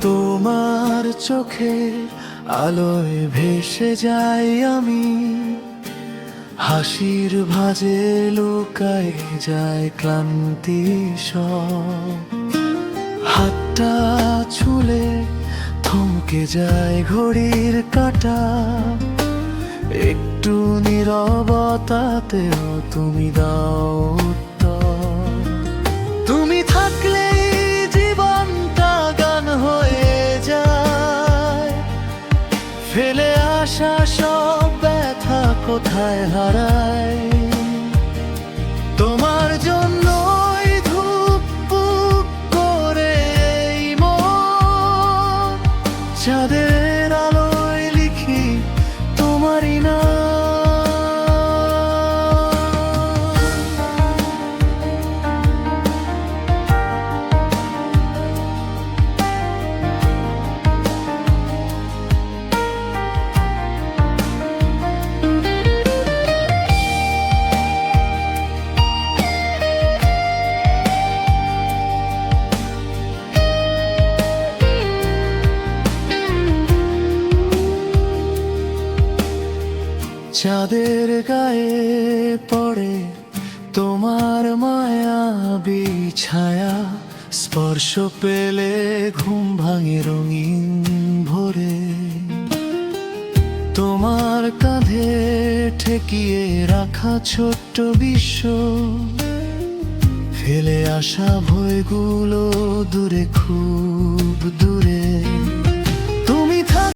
তোমার চোখে আলোয় ভেসে যাই আমি। হাসির ভাজে লুকায় যায় ক্লান্তি সব। হাতটা ছুলে থমকে যায় ঘড়ির কাটা। একটু নিরবতাতেও তুমি দাও ফেলে আসা সব ব্যথা কোথায় হারায়? তোমার জন্য চাঁদের চাঁদের গায়ে পড়ে তোমার মায়া বিছায়া, স্পর্শ পেলে ঘুম ভাঙে রঙিন ভোরে। তোমার কাঁধে ঠেকিয়ে রাখা ছোট্ট বিশ্ব, ফেলে আসা ভয়গুলো দূরে, খুব দূরে।